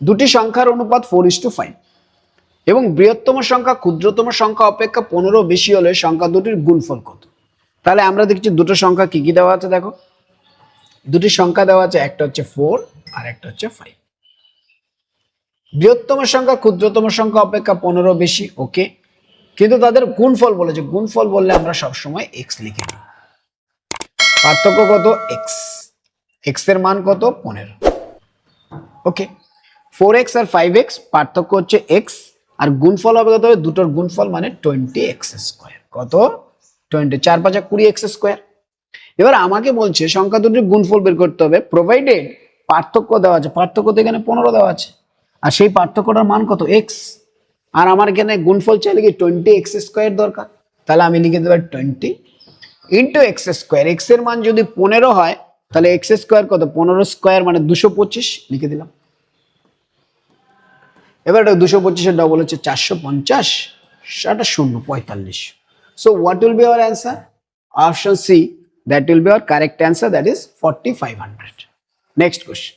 দুটি সংখ্যার অনুপাত ফোর ইস টু ফাইভ এবং বৃহত্তম সংখ্যা, ক্ষুদ্রতম সংখ্যা অপেক্ষা পনেরো বেশি হলে সংখ্যা দুটির গুণফল কত? তাহলে আমরা দেখছি দুটো সংখ্যা কি কি দেওয়া আছে দেখো। দুটি সংখ্যা দেওয়া আছে, একটা হচ্ছে ফোর আর একটা হচ্ছে ফাইভ বৃহত্তম সংখ্যা, ক্ষুদ্রতম সংখ্যা অপেক্ষা পনেরো বেশি ওকে কিন্তু তাদের গুণফল বলেছে, গুণফল বললে আমরা সবসময় এক্স লিখে দিই পার্থক্য কত? এক্স এক্সের মান কত? পনেরো। ওকে ফোর এক্স আর ফাইভ এক্স পার্থক্য হচ্ছে এক্স আর গুণফল হবে কত? হবে দুটোর গুণফল মানে টোয়েন্টি এক্স স্কোয়ার কত? টোয়েন্টি চার পাঁচা কুড়ি এক্স স্কোয়ার এবার আমাকে বলছে, সংখ্যা দুটির গুণফল বের করতে হবে। প্রোভাইডেড পার্থক্য দেওয়া আছে। পার্থক্য তো এখানে পনেরো দেওয়া আছে। আর সেই পার্থক্যটার মান কত? এক্স আর আমার এখানে গুণফল চাইলে কি টোয়েন্টি এক্স স্কোয়ার দরকার? তাহলে আমি লিখে দেবো টোয়েন্টি ইন্টু এক্স স্কোয়ার এক্সের মান যদি পনেরো হয়, তাহলে এক্স স্কোয়ার কত? পনেরো স্কোয়ার মানে দুশো পঁচিশ। লিখে দিলাম। এবার এটা দুশো পঁচিশের ডবল হচ্ছে চারশো পঞ্চাশ, সেটা শূন্য, পঁয়তাল্লিশ। So what will be our answer option C that will be our correct answer that is forty five hundred next question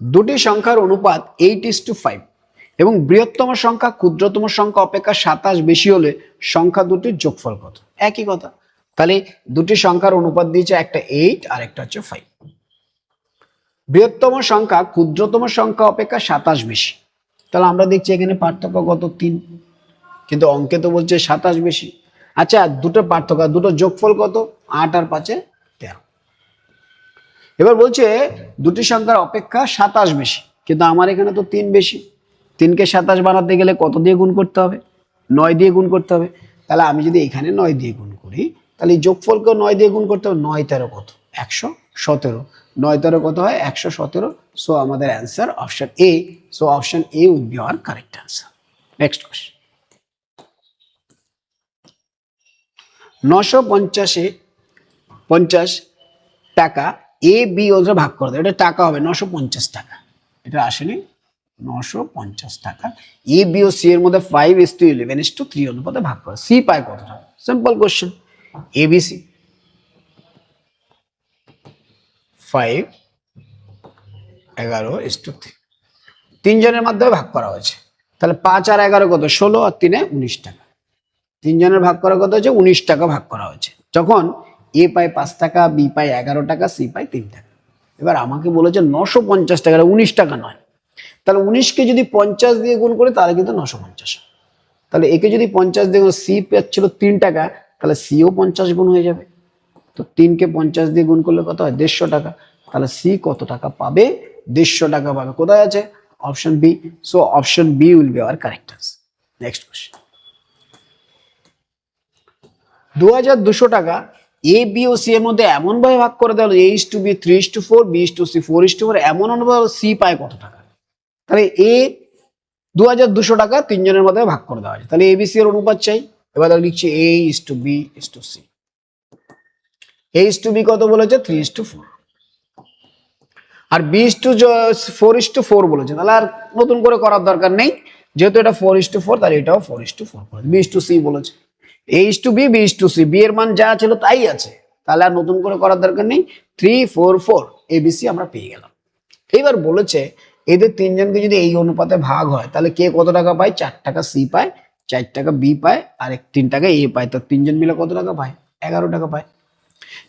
দুটি সংখ্যার অনুপাত এইট ইস টু ফাইভ এবং বৃহত্তম সংখ্যা, ক্ষুদ্রতম সংখ্যা অপেক্ষা সাতাশ বেশি হলে সংখ্যা দুটির যোগফল কত? একই কথা। তাহলে দুটি সংখ্যার অনুপাত দিয়েছে একটা এইট আর একটা হচ্ছে ফাইভ বৃহত্তম সংখ্যা, ক্ষুদ্রতম সংখ্যা অপেক্ষা সাতাশ বেশি। তাহলে আমরা দেখছি এখানে পার্থক্য কত? তিন। কিন্তু অঙ্কে তো বলছে সাতাশ বেশি। আচ্ছা দুটো পার্থক্য, দুটো যোগফল কত? আট আর পাঁচে তেরো। এবার বলছে দুটি সংখ্যার অপেক্ষা সাতাশ বেশি, কিন্তু আমার এখানে তো তিন বেশি। তিনকে সাতাশ বানাতে গেলে কত দিয়ে গুণ করতে হবে? নয় দিয়ে গুণ করতে হবে। তাহলে আমি যদি এখানে নয় দিয়ে গুণ করি, তাহলে এই যোগফলকেও নয় দিয়ে গুণ করতে হবে। নয় তেরো কত? একশো সতেরো। নয় তেরো কত হয়? একশো সতেরো। সো আমাদের answer option A so option A would be our correct answer next question নশো পঞ্চাশে পঞ্চাশ টাকা এ বি ওদের ভাগ করে দেয় এটা টাকা হবে নশো পঞ্চাশ টাকা। এটা আসেনি। নশো পঞ্চাশ টাকা। এ বি ও সি এর মধ্যে five is to eleven is to three অনুপাতে ভাগ করে। সি পায় কত টাকা simple question A B C five এগারো এস টু থ্রি তিনজনের মাধ্যমে ভাগ করা হয়েছে। তাহলে পাঁচ আর এগারো কত? ষোলো আর তিনে উনিশ টাকা। তিনজনের ভাগ করা কত হচ্ছে উনিশ টাকা ভাগ করা হয়েছে। যখন এ পায় পাঁচ টাকা, বি পায় এগারো টাকা, সি পায় তিন টাকা। এবার আমাকে বলেছে নশো পঞ্চাশ টাকা উনিশ টাকা নয়। তাহলে উনিশকে যদি পঞ্চাশ দিয়ে গুণ করে, তাহলে কিন্তু নশো পঞ্চাশ তাহলে একে যদি পঞ্চাশ দিয়ে সি পাচ্ছিল তিন টাকা, তাহলে সিও পঞ্চাশ গুণ হয়ে যাবে। তো তিনকে পঞ্চাশ দিয়ে গুণ করলে কত হয়? দেড়শো টাকা। তাহলে সি কত টাকা পাবে? দেড়শো টাকা পাবে। কোথায় আছে? Option B so option B will be our correct answer next question দু হাজার দুশো টাকা এ বি ও সি এর মধ্যে এমন ভাবে ভাগ করে দেওয়া A is to B three is to four B is to C four is to four এমন অনুপাত সি পায় কত টাকা? তাহলে এ দু হাজার দুশো টাকা তিনজনের মধ্যে ভাগ করে দেওয়া আছে তাহলে এ বি সি এর অনুপাত চাই। এবার লিখছি A is to B is to C A is to B কত বলেছে? Three is to four R B is to four is to four বলেছে। তাহলে আর নতুন করে করার দরকার নেই। যেহেতু এটা ফোর ইস টু ফোর তাহলে এটাও four is to four B is to C বলেছে। H to B B is to C B এর মান যা ছিল তাই আছে। তাহলে আর নতুন করে করার দরকার নেই। Three four four A B C আমরা পেয়ে গেলাম। এইবার বলেছে, এদের তিনজনকে যদি এই অনুপাতে ভাগ হয়, তাহলে কে কত টাকা পায়? চার টাকা সি পায়, চার টাকা বি পায়, আর এক তিন টাকা এ পায়। তো তিনজন মিলে কত টাকা পায়? এগারো টাকা পায়।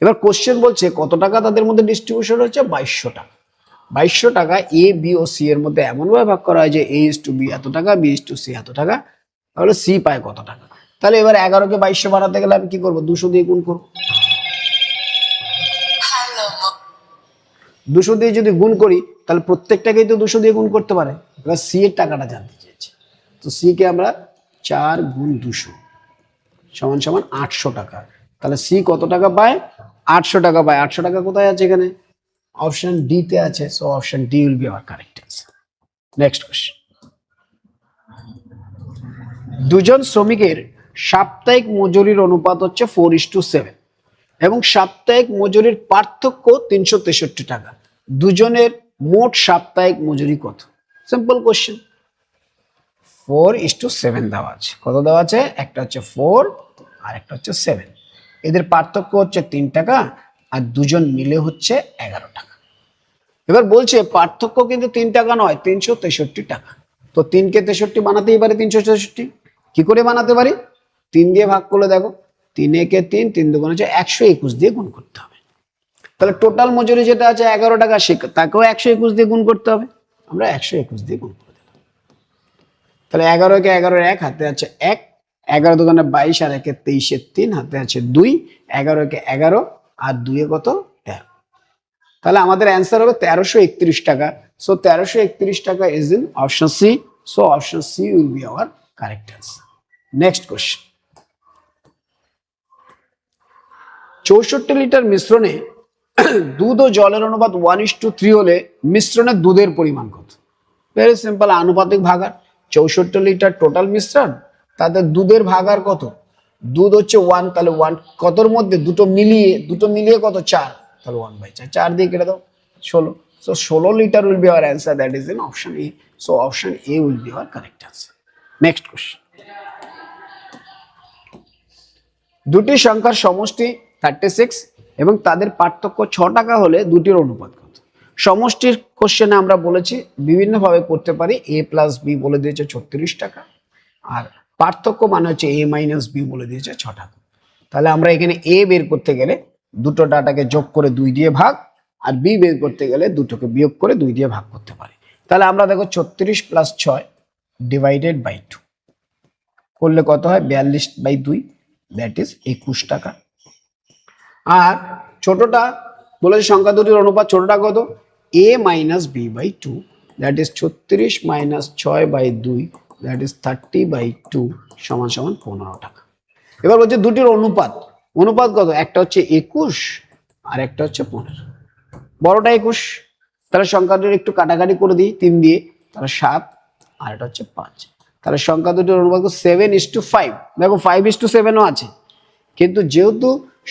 এবার কোশ্চেন বলছে কত টাকা তাদের মধ্যে ডিস্ট্রিবিউশন হচ্ছে বাইশশো টাকা। বাইশশো টাকা এ বি ও সি এর মধ্যে এমনভাবে ভাগ করা হয় যে এ ইস টু বি এত টাকা বি ইস টু সি এত টাকা তাহলে সি পায় কত টাকা? তাহলে এবার এগারোকে বাইশশো বানাতে গেলে আমি কি করব? দুশো দিয়ে গুণ করব। দুশো দিয়ে যদি গুণ করি তাহলে প্রত্যেকটাকেই তো দুশো দিয়ে গুণ করতে পারে। এবার সি এর টাকাটা জানতে চেয়েছি। তো সি কে আমরা চার গুণ দুশো সমান সমান আটশো টাকা। তাহলে সি কত টাকা পায়? আটশো টাকা পায়। আটশো টাকা কোথায় আছে এখানে? অপশন ডি তে আছে so option D will be our correct next question দুজন শ্রমিকের সাপ্তাহিক মজুরির অনুপাত হচ্ছে ফোর ইস টু সেভেন এবং সাপ্তাহিক মজুরির পার্থক্য তিনশো তেষট্টি টাকা। দুজনের মোট সাপ্তাহিক মজুরি কত? Simple question four is to seven দেওয়া আছে। কত দেওয়া আছে? একটা হচ্ছে ফোর আর একটা হচ্ছে সেভেন এদের পার্থক্য হচ্ছে তিন টাকা আর দুজন মিলে হচ্ছে এগারো টাকা। এবার বলছে পার্থক্য কিন্তু তিন টাকা নয়, তিনশো তেষট্টি টাকা। তো তিনকে তেষট্টি বানাতেই পারে তিনশো তেষট্টি। কি করে বানাতে পারি? তিন দিয়ে ভাগ করলে দেখো, তিন একে তিন তিন দুগুণ হচ্ছে একশো একুশ দিয়ে গুণ করতে হবে। তাহলে টোটাল মজুরি যেটা আছে এগারো টাকা, সে তাকেও একশো একুশ দিয়ে গুণ করতে হবে। আমরা একশো একুশ দিয়ে গুণ করে দিলাম। তাহলে এগারো একে এগারোর এক, হাতে আছে এক এগারো দোকানে বাইশ আর একে তেইশের তিন, হাতে আছে দুই। এগারো একে এগারো, আর দুইয়ে কত? তেরো। তাহলে আমাদের অ্যান্সার হবে তেরোশো একত্রিশ টাকা। সো তেরোশো একত্রিশ টাকা is in option C so option C will be our correct answer next question চৌষট্টি লিটার মিশ্রণে দুধ ও জলের অনুপাত ওয়ান ইস টু থ্রি হলে মিশ্রণে দুধের পরিমাণ কত? ভেরি সিম্পল আনুপাতিক ভাগার চৌষট্টি লিটার টোটাল মিশ্রণ তাদের দুধের ভাগ আর কত? দুধ হচ্ছে ওয়ান তাহলে ওয়ান কতর মধ্যে? দুটো মিলিয়ে দুটো মিলিয়ে কত? চার। তাহলে ওয়ান বাই চার। চার দিয়ে কেটে দাও, ষোলো। সো ষোলো litre will be our answer that is in option A so option A will be our correct answer next question দুটি সংখ্যার সমষ্টি থার্টি সিক্স এবং তাদের পার্থক্য ছ টাকা হলে দুটির অনুপাত কত? সমষ্টির কোশ্চেনে আমরা বলেছি, বিভিন্নভাবে করতে পারি। এ প্লাস বি বলে দিয়েছে ছত্রিশ টাকা। আর পার্থক্য মানে হচ্ছে এ মাইনাস বি বলে দিয়েছে ছ টাকা তাহলে আমরা এখানে এ বের করতে গেলে দুটো ডাটাকে যোগ করে দুই দিয়ে ভাগ, আর বি বের করতে গেলে দুটোকে বিয়োগ করে দুই দিয়ে ভাগ করতে পারি। তাহলে আমরা দেখো ছত্রিশ প্লাস ছয় ডিভাইডেড বাই টু করলে কত হয়? বিয়াল্লিশ বাই দুই দ্যাট ইজ একুশ টাকা। আর ছোটটা বলেছে সংখ্যা দুটির অনুপাত ছোটটা কত? A minus B by two that is ছত্রিশ মাইনাস ছয় বাই দুই that is thirty by two সমান সমান পনেরো টাকা। এবার বলছে দুটির অনুপাত। অনুপাত কত? একটা হচ্ছে একুশ আর একটা হচ্ছে পনেরো। বড়টা একুশ। তাহলে সংখ্যা একটু কাটাকাটি করে দিই, তিন দিয়ে। তাহলে সাত আর এটা হচ্ছে পাঁচ। তাহলে সংখ্যা দুটোর অনুপাত সেভেন ইস টু ফাইভ দেখো ফাইভ ইস টু সেভেনও আছে। কিন্তু যেহেতু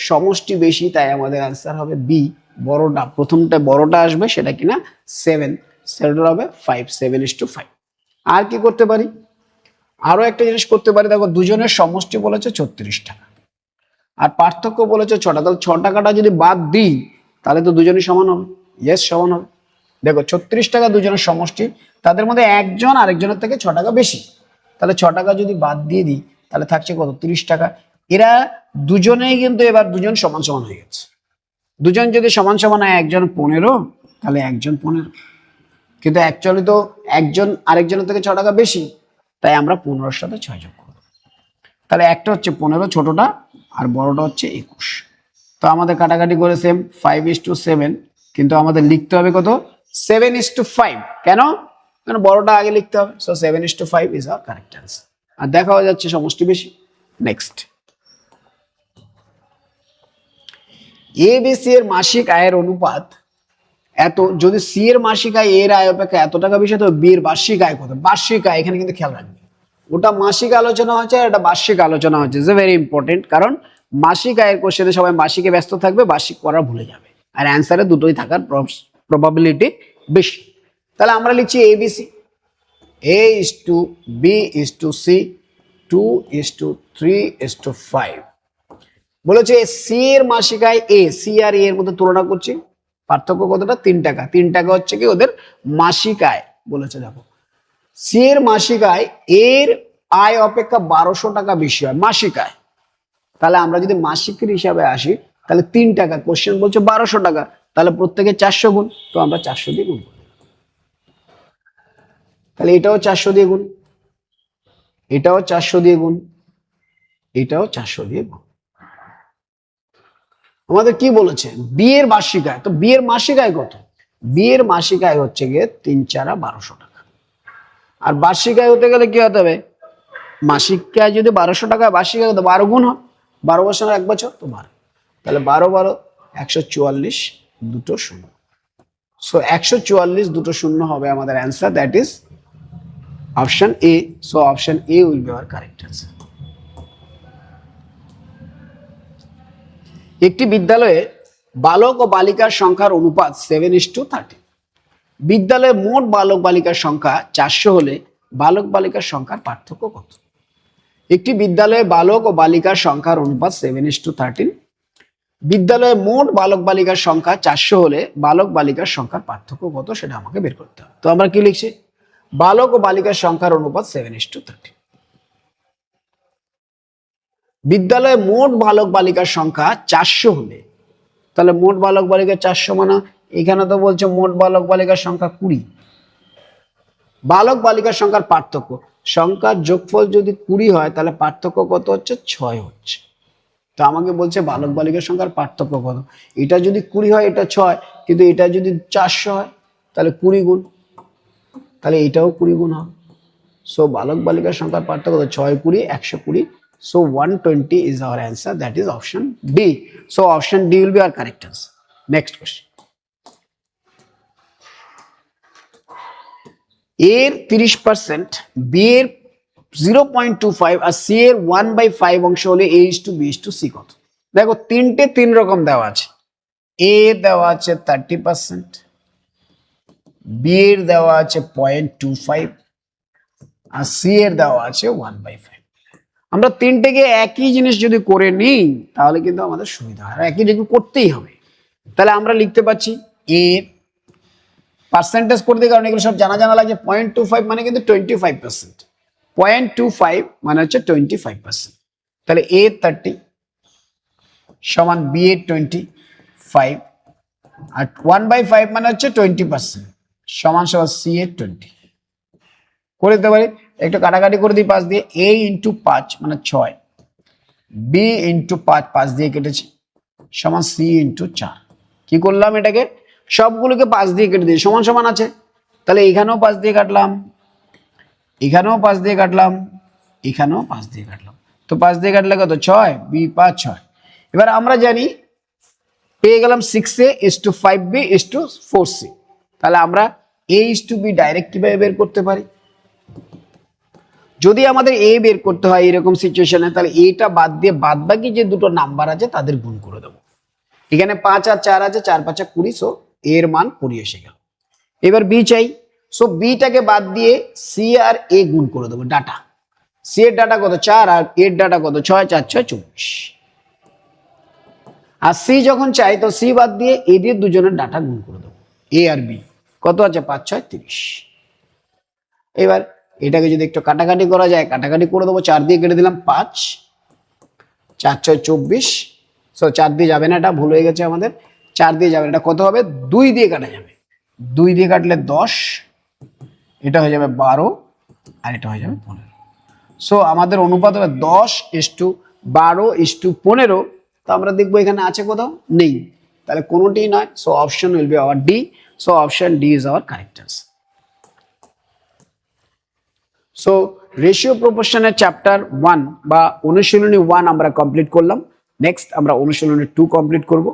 সমষ্টি বেশি, তাই আমাদের অ্যান্সার হবে বি বড়টা, প্রথমটা বড়টা আসবে সেটা কিনা? সেভেন সেটা হবে five seven is to five আর কি করতে পারি? আরও একটা জিনিস করতে পারি। দেখো, দুজনের সমষ্টি বলেছে ছত্রিশ টাকা। আর পার্থক্য বলেছে ছটা। তাহলে ছ টাকাটা যদি বাদ দিই, তাহলে তো দুজনই সমান হবে। ইয়েস সমান হবে। দেখো, ছত্রিশ টাকা দুজনের সমষ্টি, তাদের মধ্যে একজন আরেকজনের থেকে ছ টাকা বেশি। তাহলে ছ টাকা যদি বাদ দিয়ে দিই, তাহলে থাকছে কত? তিরিশ টাকা। এরা দুজনেই কিন্তু এবার দুজন সমান সমান হয়ে গেছে। দুজন যদি সমান সমান হয়, একজন পনেরো, তাহলে একজন পনেরো। কিন্তু অ্যাকচুয়ালি তো একজন, আরেকজনের থেকে ছ টাকা বেশি, তাই আমরা পনেরোর সাথে ছয় যোগ করব। তাহলে একটা হচ্ছে পনেরো, ছোটটা, আর বড়টা হচ্ছে একুশ। তো আমাদের কাটাকাটি করে same five is to seven কিন্তু আমাদের লিখতে হবে কত? সেভেন ইস টু ফাইভ কেন? কারণ বড়টা আগে লিখতে হবে? So seven is to five is our correct answer আর দেখা হয়ে যাচ্ছে সমষ্টি বেশি। নেক্সট এ বি সি এর মাসিক আয়ের অনুপাত এত, যদি সি এর মাসিক আয় এর আয় অপেক্ষা এত টাকা বেশি তো বি এর বার্ষিক আয় কত? বার্ষিক আয়, এখানে কিন্তু খেয়াল রাখবে। ওটা মাসিক আলোচনা হচ্ছে আর এটা বার্ষিক আলোচনা হচ্ছে ইজ ভেরি ইম্পর্টেন্ট কারণ মাসিক আয়ের কোশ্চেনে সবাই মাসিকে ব্যস্ত থাকবে, বার্ষিক করা ভুলে যাবে। আর অ্যান্সারে দুটোই থাকার প্রবাবিলিটি বেশি। তাহলে আমরা লিখছি A B C A is to B is to C two is to three is to five বলেছে সি এর মাসিক আয় এ সি আর এ এর মধ্যে তুলনা করছি। পার্থক্য কতটা? তিন টাকা। তিন টাকা হচ্ছে কি ওদের মাসিক আয় বলেছে দেখো। সি এর মাসিক আয় এর আয় অপেক্ষা বারোশো টাকা বেশি হয়, মাসিক আয়। তাহলে আমরা যদি মাসিকের হিসাবে আসি, তাহলে তিন টাকা কোশ্চেন বলছে বারোশো টাকা, তাহলে প্রত্যেকে চারশো গুণ, তো আমরা চারশো দিয়ে গুণ তাহলে এটাও চারশো দিয়ে গুণ, এটাও চারশো দিয়ে গুণ, এটাও চারশো দিয়ে গুণ। আমাদের কি বলেছে? বিয়ের বার্ষিক আয় তো বিয়ের মাসিক আয় কত? বিয়ের মাসিক আয় হচ্ছে গিয়ে তিন চারা বারোশো টাকা। আর বার্ষিক আয় হতে গেলে কি হতে হবে? মাসিক আয় যদি বারোশো টাকা বার্ষিক আয় বারো গুণ হয়। বারো বছর এক বছর তো বারো। তাহলে বারো বারো, একশো চুয়াল্লিশ দুটো শূন্য। সো একশো চুয়াল্লিশ দুটো শূন্য হবে আমাদের answer that is option A so option A will be our correct answer একটি বিদ্যালয়ে বালক ও বালিকার সংখ্যার অনুপাত সেভেন ইস টু থার্টি বিদ্যালয়ে মোট বালক বালিকার সংখ্যা চারশো হলে বালক বালিকার সংখ্যার পার্থক্য কত? একটি বিদ্যালয়ে বালক ও বালিকার সংখ্যার অনুপাত সেভেন ইস টু থার্টিন বিদ্যালয়ে মোট বালক বালিকার সংখ্যা চারশো হলে বালক বালিকার সংখ্যার পার্থক্য কত সেটা আমাকে বের করতে হবে। তো আমরা কি লিখছি? বালক ও বালিকার সংখ্যার অনুপাত সেভেন ইস টু থার্টি বিদ্যালয়ে মোট বালক বালিকার সংখ্যা চারশো হলে তাহলে মোট বালক বালিকা চারশো মানে এখানে তো বলছে মোট বালক বালিকার সংখ্যা কুড়ি। বালক বালিকার সংখ্যার পার্থক্য, সংখ্যার যোগফল যদি কুড়ি হয়, তাহলে পার্থক্য কত হচ্ছে? ছয় হচ্ছে। তো আমাকে বলছে বালক বালিকার সংখ্যার পার্থক্য কত? এটা যদি কুড়ি হয়, এটা ছয়, কিন্তু এটা যদি চারশো হয়, তাহলে কুড়ি গুণ। তাহলে এটাও কুড়ি গুণ হবে। সো বালক বালিকার সংখ্যার পার্থক্য? ছয় কুড়ি, একশো কুড়ি so one twenty is our answer that is option D so option D will be our correct answer next question এর তিরিশ পার্সেন্ট বি এর জিরো পয়েন্ট টু ফাইভ আর সি এর ওয়ান বাই ফাইভ অংশ হলে A is to B is to C কত? দেখো, তিনটে তিন রকম দেওয়া আছে। এ দেওয়া আছে থার্টি পার্সেন্ট বি এর দেওয়া আছে পয়েন্ট টু ফাইভ আর সি এর দেওয়া আছে ওয়ান বাই ফাইভ আমরা তিনটেকে একই জিনিস যদি করে নিই, তাহলে কিন্তু আমাদের সুবিধা হয়। একই জিনিস করতেই হবে। তাহলে আমরা লিখতে পাচ্ছি এ পার্সেন্টেজ করে দিই কারণ এগুলো সব জানা জানা লাগে পয়েন্ট টু ফাইভ মানে কিন্তু twenty five percent point two five মানে হচ্ছে টোয়েন্টি ফাইভ পার্সেন্ট তাহলে এ থার্টি সমান বি এ টোয়েন্টি ফাইভ আর ওয়ান বাই ফাইভ মানে হচ্ছে টোয়েন্টি পার্সেন্ট সমান সমান সি এ টোয়েন্টি করে দিতে পারি? একটু কাটাকাটি করে দিই, পাঁচ দিয়ে এ ইন্টু পাঁচ মানে ছয়। বি ইন্টু পাঁচ পাঁচ দিয়ে কেটেছি, সমান সি ইন্টু চার। কি করলাম এটাকে? সবগুলোকে পাঁচ দিয়ে কেটে দিই, সমান সমান আছে। তাহলে এখানেও পাঁচ দিয়ে কাটলাম, এখানেও পাঁচ দিয়ে কাটলাম, এখানেও পাঁচ দিয়ে কাটলাম। তো পাঁচ দিয়ে কাটলে কত? ছয় বি পাঁচ, ছয়। এবার আমরা জানি, পেয়ে গেলাম six A is to five B is to four C তাহলে আমরা A is to B direct কীভাবে বের করতে পারি। যদি আমাদের এ বের করতে হয় এরকম সিচুয়েশনে তাহলে এটা বাদ দিয়ে বাদ বাকি যে দুটো নাম্বার আছে, তাদের গুণ করে দেবো। এখানে পাঁচ আর চার আছে, চার, পাঁচা কুড়ি সো এর মান কুড়ি এসে গেল। এবার বি চাই। সো বিটাকে বাদ দিয়ে সি আর এ গুণ করে দেবো ডাটা সি এর ডাটা কত? চার, আর এর ডাটা কত? ছয়, চার, ছয়, চব্বিশ। আর সি যখন চাই, তো সি বাদ দিয়ে এদের দুজনের ডাটা গুণ করে দেবো। এ আর বি কত আছে? পাঁচ, ছয়, তিরিশ। এবার এটাকে যদি একটু কাটাকাটি করা যায়, কাটাকাটি করে দেবো, চার দিয়ে কেটে দিলাম পাঁচ, চার, ছয়, চব্বিশ। সো চার দিয়ে যাবে না এটা, ভুল হয়ে গেছে আমাদের। চার দিয়ে যাবে। এটা কত হবে? দুই দিয়ে কাটা যাবে। দুই দিয়ে কাটলে দশ, এটা হয়ে যাবে বারো, আর এটা হয়ে যাবে পনেরো। সো আমাদের অনুপাত হবে দশ ইস টু বারো ইস টু পনেরো। তো আমরা দেখব এখানে আছে কোথাও? নেই। তাহলে কোনোটি নয়। So option will be our D so option D is our correct answer so ratio প্রপোর্শনের chapter one বা অনুশীলনী ওয়ান আমরা কমপ্লিট করলাম। নেক্সট আমরা অনুশীলনী টু কমপ্লিট করব।